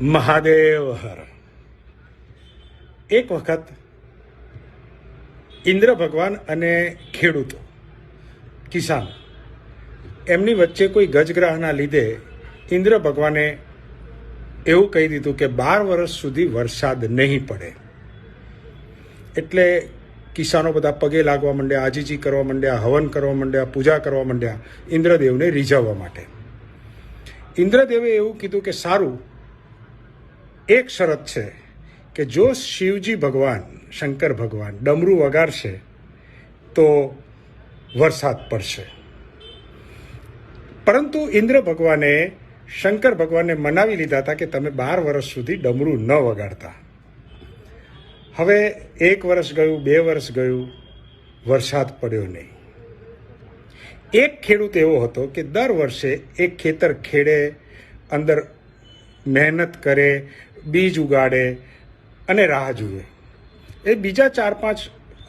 મહાદેવ હર. એક વખત ઇન્દ્ર ભગવાન અને ખેડૂતો, કિસાન, એમની વચ્ચે કોઈ ગજગ્રહના લીધે ઇન્દ્ર ભગવાને એવું કહી દીધું કે બાર વર્ષ સુધી વરસાદ નહીં પડે. એટલે કિસાનો બધા પગે લાગવા માંડ્યા, આજીજી કરવા માંડ્યા, હવન કરવા માંડ્યા, પૂજા કરવા માંડ્યા ઇન્દ્રદેવને રીઝવવા માટે. ઇન્દ્રદેવે એવું કીધું કે સારું એક શરત છે કે જો શિવજી ભગવાન, શંકર ભગવાન ડમરું વગાડશે, તો વરસાદ પડશે. પરંતુ ઇન્દ્ર ભગવાને, શંકર ભગવાનને મનાવી લીધા હતા કે તમે બાર વર્ષ સુધી ડમરું ન વગાડતા. હવે એક વર્ષ ગયું, બે વર્ષ ગયું, વરસાદ પડ્યો નહીં. એક ખેડૂત એવો હતો કે દર વર્ષે એક ખેતર ખેડે, અંદર મહેનત કરે બીજ ઉગાડે અને રાહ જુએ. એ બીજા ચાર પાંચ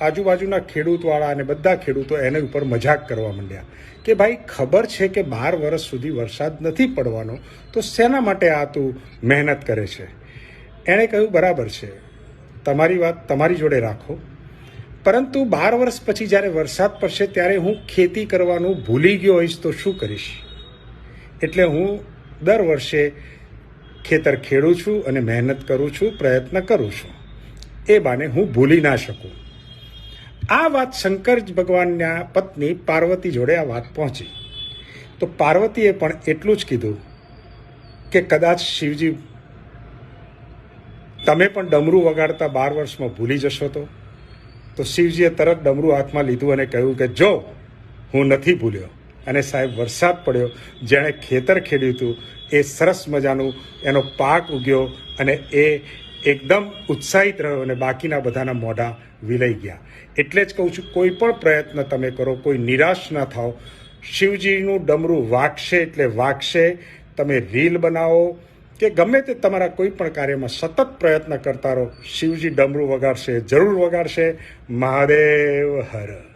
આજુબાજુના ખેડૂતવાળા અને બધા ખેડૂતો એને ઉપર મજાક કરવા માંડ્યા કે ભાઈ ખબર છે કે બાર વર્ષ સુધી વરસાદ નથી પડવાનો, તો શેના માટે આ તું મહેનત કરે છે? એણે કહ્યું, બરાબર છે. તમારી વાત તમારી જોડે રાખો. પરંતુ બાર વર્ષ પછી જ્યારે વરસાદ પડશે ત્યારે હું ખેતી કરવાનું ભૂલી ગયો હોઈશ તો શું કરીશ? એટલે હું દર વર્ષે ખેતર ખેડું છું અને મહેનત કરું છું, પ્રયત્ન કરું છું. એ બાને હું ભૂલી ના શકું. આ વાત શંકર ભગવાનના પત્ની પાર્વતી જોડે આ વાત પહોંચી. તો પાર્વતીએ પણ એટલું જ કીધું કે કદાચ શિવજી તમે પણ ડમરું વગાડતા બાર વર્ષમાં ભૂલી જશો તો? તો શિવજીએ તરત ડમરું હાથમાં લીધું અને કહ્યું કે જો, હું નથી ભૂલ્યો. અને સાહેબ, વરસાદ પડ્યો, જેણે ખેતર ખેડ્યું હતું, એ સરસ મજાનું એનો પાક ઉગ્યો અને એ એકદમ ઉત્સાહિત રહ્યો અને બાકીના બધાના મોઢા વિલાઈ ગયા. એટલે જ કહું છું, કોઈ પણ પ્રયત્ન તમે કરો, કોઈ નિરાશ ના થાઓ. શિવજીનું ડમરું વાગશે એટલે વાગશે. તમે રીલ બનાવો કે ગમે તે તમારા કોઈ પણ કાર્યમાં સતત પ્રયત્ન કરતા રહો, શિવજી ડમરું વગાડશે, જરૂર વગાડશે. મહાદેવ હર